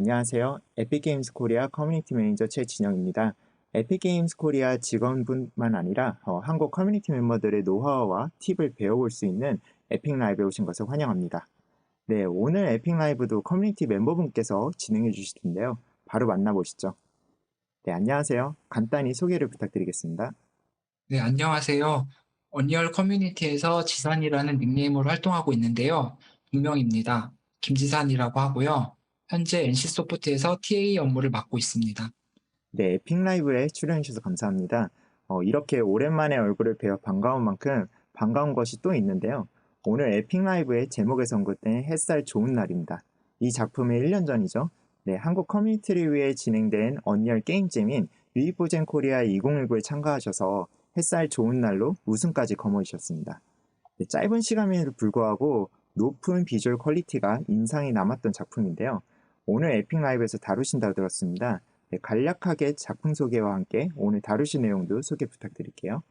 안녕하세요. 에픽게임스 코리아 커뮤니티 매니저 최진영입니다. 에픽게임스 코리아 직원분만 아니라 어, 한국 커뮤니티 멤버들의 노하우와 팁을 배워볼 수 있는 에픽 라이브에 오신 것을 환영합니다. 네, 오늘 에픽 라이브도 커뮤니티 멤버분께서 진행해 주실 텐데요. 바로 만나보시죠. 네, 안녕하세요. 간단히 소개를 부탁드리겠습니다. 네, 안녕하세요. 언리얼 커뮤니티에서 지산이라는 닉네임으로 활동하고 있는데요. 분명입니다. 김지산이라고 하고요. 현재 NC소프트에서 TA 업무를 맡고 있습니다. 네, 에픽 라이브에 출연해 주셔서 감사합니다. 어, 이렇게 오랜만에 얼굴을 뵈어 반가운 만큼 반가운 것이 또 있는데요. 오늘 에픽 라이브의 제목에서 언급된 햇살 좋은 날입니다. 이 작품은 1년 전이죠. 네, 한국 커뮤니티를 위해 진행된 언리얼 게임잼인 유이포젠 코리아 2019에 참가하셔서 햇살 좋은 날로 우승까지 거머쥐셨습니다. 네, 짧은 시간임에도 불구하고 높은 비주얼 퀄리티가 인상이 남았던 작품인데요. 오늘 에픽 라이브에서 다루신다고 들었습니다. 네, 간략하게 작품 소개와 함께 오늘 다루신 내용도 소개 부탁드릴게요.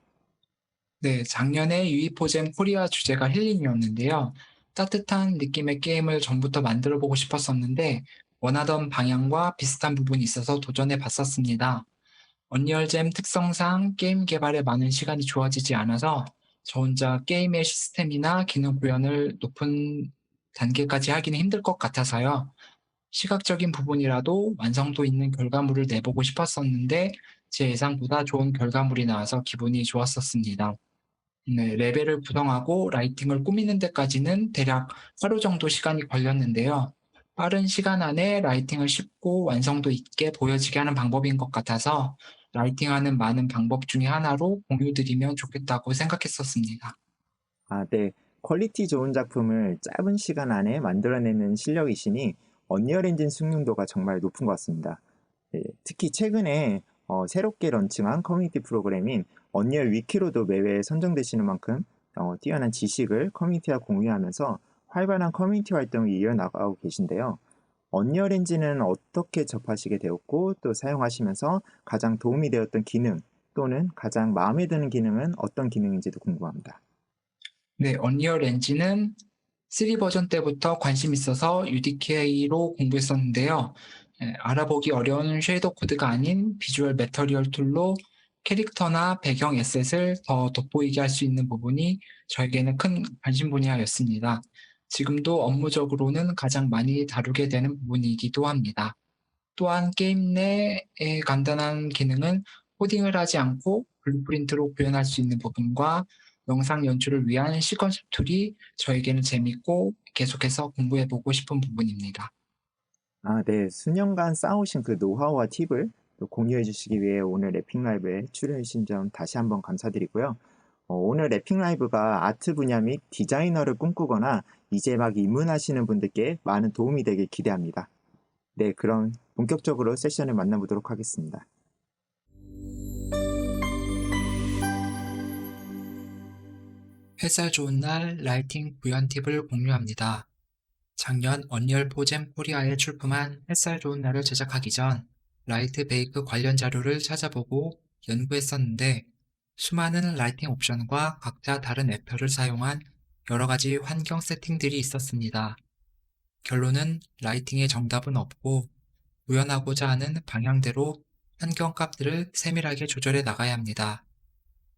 네, 작년에 유이포젠 코리아 주제가 힐링이었는데요. 따뜻한 느낌의 게임을 전부터 만들어 보고 싶었었는데 원하던 방향과 비슷한 부분이 있어서 도전해 봤었습니다. 언리얼잼 특성상 게임 개발에 많은 시간이 주어지지 않아서 저 혼자 게임의 시스템이나 기능 구현을 높은 단계까지 하기는 힘들 것 같아서요. 시각적인 부분이라도 완성도 있는 결과물을 내보고 싶었었는데 제 예상보다 좋은 결과물이 나와서 기분이 좋았었습니다. 네, 레벨을 구성하고 라이팅을 꾸미는 데까지는 대략 하루 정도 시간이 걸렸는데요. 빠른 시간 안에 라이팅을 쉽고 완성도 있게 보여지게 하는 방법인 것 같아서 라이팅하는 많은 방법 중에 하나로 공유드리면 좋겠다고 생각했었습니다. 아, 네. 퀄리티 좋은 작품을 짧은 시간 안에 만들어내는 실력이시니 언리얼 엔진 숙련도가 정말 높은 것 같습니다. 네, 특히 최근에 어, 새롭게 런칭한 커뮤니티 프로그램인 언리얼 위키로도 매회 선정되시는 만큼 어, 뛰어난 지식을 커뮤니티와 공유하면서 활발한 커뮤니티 활동을 이어나가고 계신데요. 언리얼 엔진은 어떻게 접하시게 되었고 또 사용하시면서 가장 도움이 되었던 기능 또는 가장 마음에 드는 기능은 어떤 기능인지도 궁금합니다. 네, 언리얼 엔진은 3 버전 때부터 관심 있어서 UDK로 공부했었는데요. 예, 알아보기 어려운 쉐이더 코드가 아닌 비주얼 매터리얼 툴로 캐릭터나 배경 에셋을 더 돋보이게 할 수 있는 부분이 저에게는 큰 관심 분야였습니다. 지금도 업무적으로는 가장 많이 다루게 되는 부분이기도 합니다. 또한 게임 내의 간단한 기능은 코딩을 하지 않고 블루프린트로 구현할 수 있는 부분과 영상 연출을 위한 시퀀스 툴이 저에게는 재밌고 계속해서 공부해보고 싶은 부분입니다. 아, 네. 수년간 쌓으신 그 노하우와 팁을 또 공유해 주시기 위해 오늘 래핑 라이브에 출연해 주신 점 다시 한번 감사드리고요. 어, 오늘 래핑 라이브가 아트 분야 및 디자이너를 꿈꾸거나 이제 막 입문하시는 분들께 많은 도움이 되길 기대합니다. 네, 그럼 본격적으로 세션을 만나보도록 하겠습니다. 햇살 좋은 날 라이팅 구현 팁을 공유합니다. 작년 언리얼 포잼 코리아에 출품한 햇살 좋은 날을 제작하기 전 라이트 베이크 관련 자료를 찾아보고 연구했었는데 수많은 라이팅 옵션과 각자 다른 앱표를 사용한 여러 가지 환경 세팅들이 있었습니다. 결론은 라이팅의 정답은 없고 구현하고자 하는 방향대로 환경 값들을 세밀하게 조절해 나가야 합니다.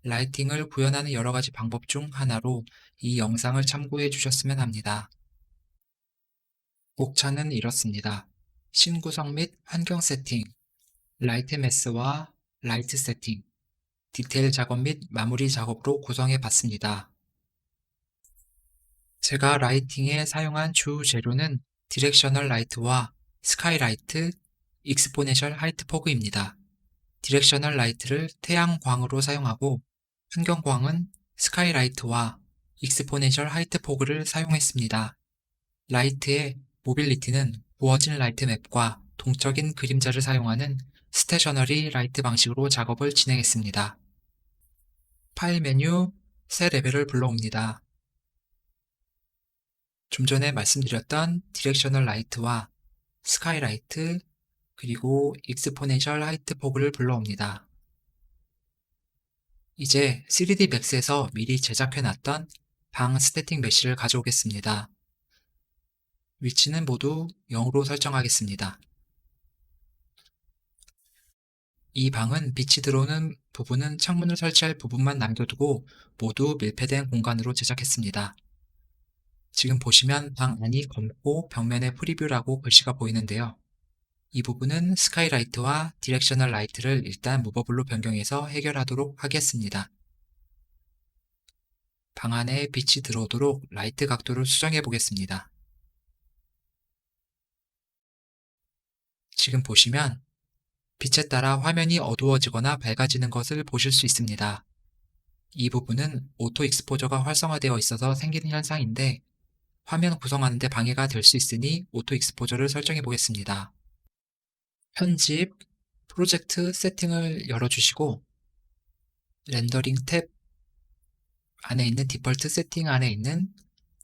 라이팅을 구현하는 여러 가지 방법 중 하나로 이 영상을 참고해 주셨으면 합니다. 목차는 이렇습니다. 신구성 및 환경 세팅, 라이트 매스와 라이트 세팅, 디테일 작업 및 마무리 작업으로 구성해 봤습니다. 제가 라이팅에 사용한 주 재료는 디렉셔널 라이트와 스카이라이트, 익스포네셜 하이트 포그입니다. 디렉셔널 라이트를 태양광으로 사용하고 환경광은 스카이라이트와 익스포네셜 하이트 포그를 사용했습니다. 라이트의 모빌리티는 부어진 라이트 맵과 동적인 그림자를 사용하는 스테셔너리 라이트 방식으로 작업을 진행했습니다. 파일 메뉴 새 레벨을 불러옵니다. 좀 전에 말씀드렸던 디렉셔널 라이트와 스카이라이트 그리고 익스포네셜 하이트 포그를 불러옵니다. 이제 3D 맥스에서 미리 제작해놨던 방 스태틱 메쉬를 가져오겠습니다. 위치는 모두 0으로 설정하겠습니다. 이 방은 빛이 들어오는 부분은 창문을 설치할 부분만 남겨두고 모두 밀폐된 공간으로 제작했습니다. 지금 보시면 방 안이 검고 벽면에 프리뷰라고 글씨가 보이는데요. 이 부분은 스카이라이트와 디렉셔널 라이트를 일단 무버블로 변경해서 해결하도록 하겠습니다. 방 안에 빛이 들어오도록 라이트 각도를 수정해 보겠습니다. 지금 보시면 빛에 따라 화면이 어두워지거나 밝아지는 것을 보실 수 있습니다. 이 부분은 오토 익스포저가 활성화되어 있어서 생기는 현상인데 화면 구성하는데 방해가 될 수 있으니 오토 익스포저를 설정해 보겠습니다. 편집, 프로젝트 세팅을 열어주시고 렌더링 탭 안에 있는 디폴트 세팅 안에 있는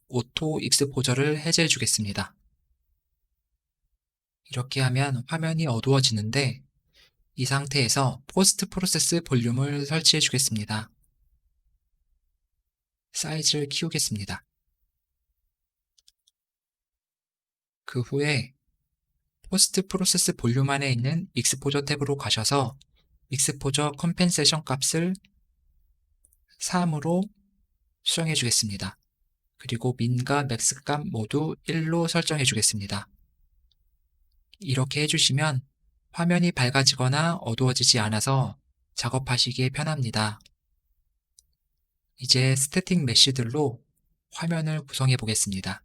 오토 익스포저를 해제해 주겠습니다. 이렇게 하면 화면이 어두워지는데 이 상태에서 포스트 프로세스 볼륨을 설치해 주겠습니다. 사이즈를 키우겠습니다. 그 후에 포스트 프로세스 볼륨 안에 있는 익스포저 탭으로 가셔서 익스포저 컴펜세이션 값을 3으로 수정해 주겠습니다. 그리고 민과 맥스 값 모두 1로 설정해 주겠습니다. 이렇게 해주시면 화면이 밝아지거나 어두워지지 않아서 작업하시기에 편합니다. 이제 스태틱 메쉬들로 화면을 구성해 보겠습니다.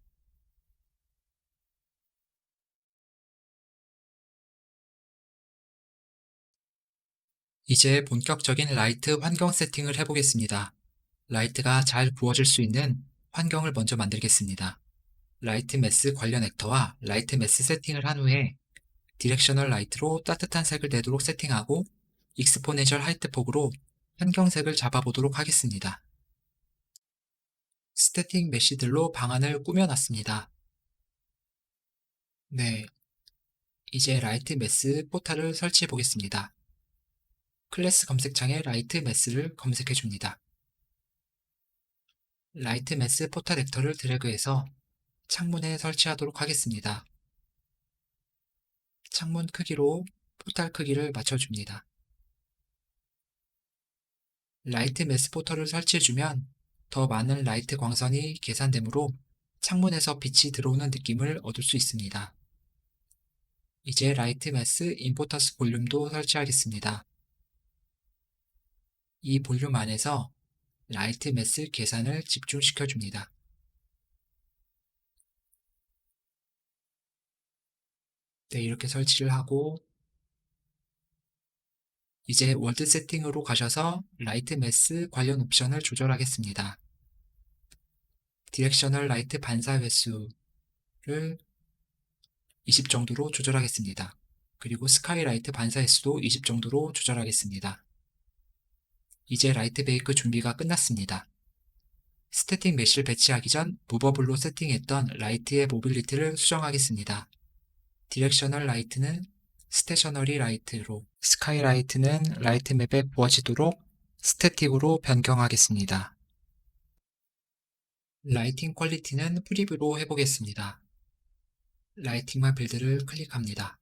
이제 본격적인 라이트 환경 세팅을 해보겠습니다. 라이트가 잘 부어질 수 있는 환경을 먼저 만들겠습니다. 라이트 매스 관련 액터와 라이트 매스 세팅을 한 후에 디렉셔널 라이트로 따뜻한 색을 내도록 세팅하고 익스포네셜 하이트 폭으로 환경색을 잡아보도록 하겠습니다. 스태틱 메쉬들로 방안을 꾸며놨습니다. 네, 이제 라이트 매스 포탈을 설치해 보겠습니다. 클래스 검색창에 라이트 매스를 검색해 줍니다. 라이트 매스 포탈 벡터를 드래그해서 창문에 설치하도록 하겠습니다. 창문 크기로 포탈 크기를 맞춰줍니다. 라이트 매스 포털을 설치해주면 더 많은 라이트 광선이 계산되므로 창문에서 빛이 들어오는 느낌을 얻을 수 있습니다. 이제 라이트 매스 임포터스 볼륨도 설치하겠습니다. 이 볼륨 안에서 라이트 매스 계산을 집중시켜 줍니다. 네, 이렇게 설치를 하고 이제 월드 세팅으로 가셔서 라이트 매스 관련 옵션을 조절하겠습니다. 디렉셔널 라이트 반사 횟수를 20 정도로 조절하겠습니다. 그리고 스카이 라이트 반사 횟수도 20 정도로 조절하겠습니다. 이제 라이트 베이크 준비가 끝났습니다. 스태틱 메쉬를 배치하기 전 무버블로 세팅했던 라이트의 모빌리티를 수정하겠습니다. 디렉셔널 라이트는 스테셔너리 라이트로, 스카이라이트는 라이트 맵에 부어지도록 스태틱으로 변경하겠습니다. 라이팅 퀄리티는 프리뷰로 해보겠습니다. 라이팅마 빌드를 클릭합니다.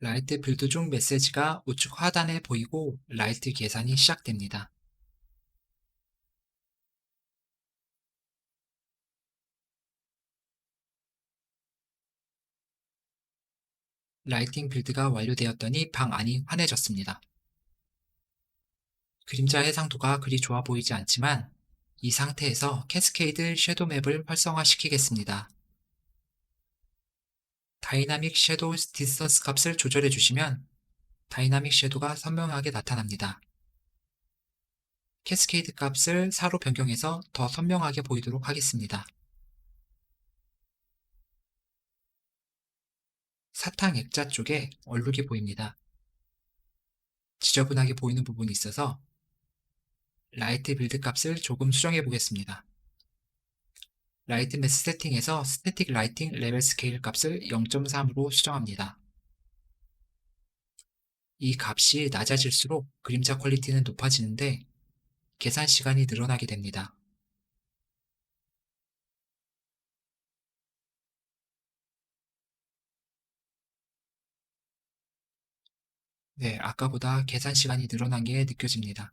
라이트 빌드 중 메시지가 우측 하단에 보이고 라이트 계산이 시작됩니다. 라이팅 빌드가 완료되었더니 방 안이 환해졌습니다. 그림자 해상도가 그리 좋아 보이지 않지만 이 상태에서 캐스케이드 섀도우 맵을 활성화시키겠습니다. 다이나믹 섀도우 디스턴스 값을 조절해 주시면 다이나믹 섀도우가 선명하게 나타납니다. 캐스케이드 값을 4로 변경해서 더 선명하게 보이도록 하겠습니다. 사탕 액자 쪽에 얼룩이 보입니다. 지저분하게 보이는 부분이 있어서 라이트 빌드 값을 조금 수정해 보겠습니다. 라이트메스 세팅에서 스태틱 라이팅 레벨 스케일 값을 0.3으로 수정합니다. 이 값이 낮아질수록 그림자 퀄리티는 높아지는데 계산 시간이 늘어나게 됩니다. 네, 아까보다 계산 시간이 늘어난 게 느껴집니다.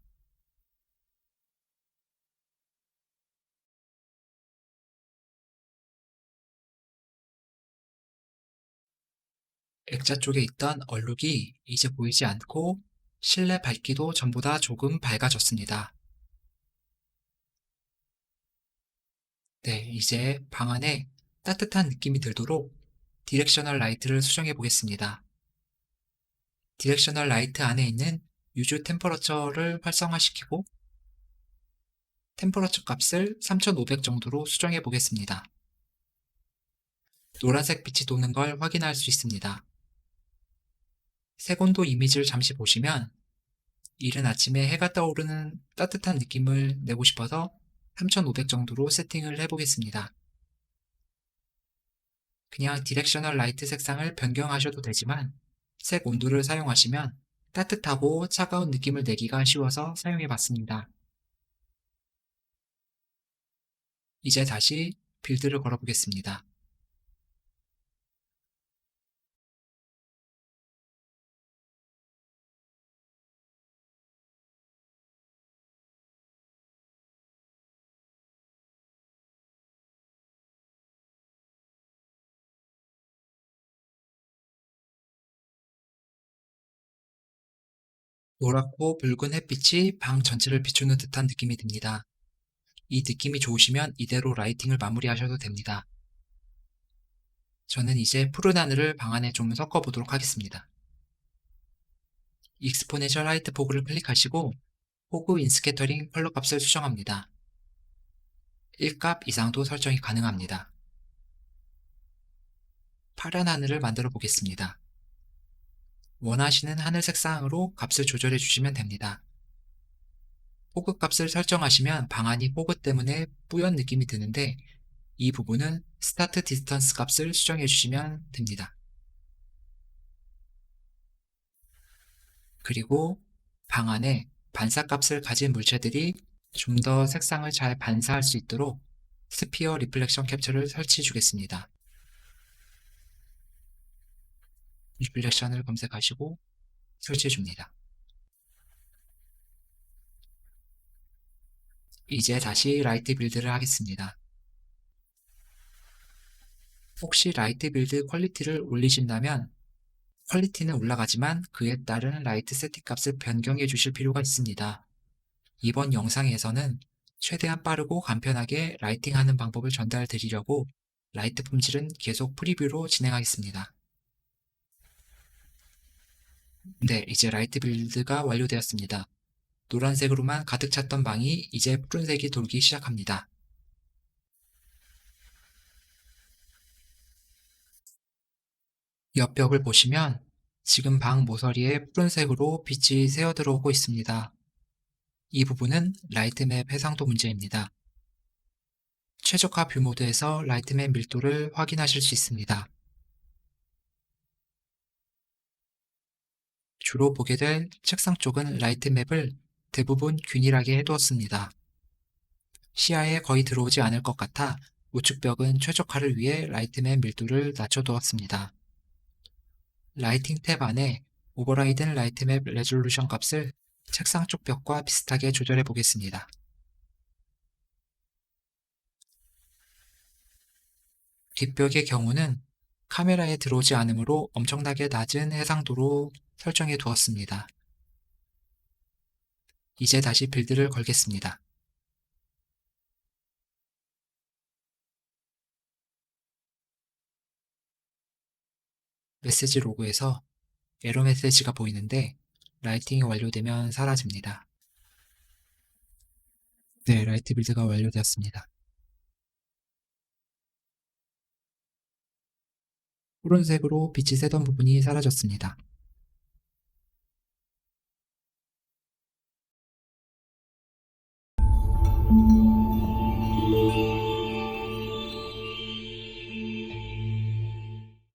액자 쪽에 있던 얼룩이 이제 보이지 않고 실내 밝기도 전보다 조금 밝아졌습니다. 네, 이제 방 안에 따뜻한 느낌이 들도록 디렉셔널 라이트를 수정해 보겠습니다. 디렉셔널 라이트 안에 있는 유즈 템퍼러처를 활성화시키고 템퍼러처 값을 3500 정도로 수정해 보겠습니다. 노란색 빛이 도는 걸 확인할 수 있습니다. 색온도 이미지를 잠시 보시면 이른 아침에 해가 떠오르는 따뜻한 느낌을 내고 싶어서 3500 정도로 세팅을 해보겠습니다. 그냥 디렉셔널 라이트 색상을 변경하셔도 되지만 색 온도를 사용하시면 따뜻하고 차가운 느낌을 내기가 쉬워서 사용해 봤습니다. 이제 다시 빌드를 걸어보겠습니다. 노랗고 붉은 햇빛이 방 전체를 비추는 듯한 느낌이 듭니다. 이 느낌이 좋으시면 이대로 라이팅을 마무리하셔도 됩니다. 저는 이제 푸른 하늘을 방 안에 좀 섞어보도록 하겠습니다. 익스포네셜 하이트 포그를 클릭하시고 포그 인스캐터링 컬러 값을 수정합니다. 1값 이상도 설정이 가능합니다. 파란 하늘을 만들어 보겠습니다. 원하시는 하늘 색상으로 값을 조절해 주시면 됩니다. 포그 값을 설정하시면 방안이 포그 때문에 뿌연 느낌이 드는데 이 부분은 스타트 디스턴스 값을 수정해 주시면 됩니다. 그리고 방 안에 반사 값을 가진 물체들이 좀 더 색상을 잘 반사할 수 있도록 스피어 리플렉션 캡처를 설치해 주겠습니다. 리플렉션을 검색하시고 설치해 줍니다. 이제 다시 라이트 빌드를 하겠습니다. 혹시 라이트 빌드 퀄리티를 올리신다면 퀄리티는 올라가지만 그에 따른 라이트 세팅 값을 변경해 주실 필요가 있습니다. 이번 영상에서는 최대한 빠르고 간편하게 라이팅하는 방법을 전달 드리려고 라이트 품질은 계속 프리뷰로 진행하겠습니다. 네, 이제 라이트 빌드가 완료되었습니다. 노란색으로만 가득 찼던 방이 이제 푸른색이 돌기 시작합니다. 옆벽을 보시면 지금 방 모서리에 푸른색으로 빛이 새어 들어오고 있습니다. 이 부분은 라이트맵 해상도 문제입니다. 최적화 뷰 모드에서 라이트맵 밀도를 확인하실 수 있습니다. 주로 보게 될 책상 쪽은 라이트맵을 대부분 균일하게 해두었습니다. 시야에 거의 들어오지 않을 것 같아 우측벽은 최적화를 위해 라이트맵 밀도를 낮춰두었습니다. 라이팅 탭 안에 오버라이든 라이트맵 레졸루션 값을 책상 쪽 벽과 비슷하게 조절해 보겠습니다. 뒷벽의 경우는 카메라에 들어오지 않으므로 엄청나게 낮은 해상도로 설정해 두었습니다. 이제 다시 빌드를 걸겠습니다. 메시지 로그에서 에러 메시지가 보이는데 라이팅이 완료되면 사라집니다. 네, 라이트 빌드가 완료되었습니다. 푸른색으로 빛이 새던 부분이 사라졌습니다.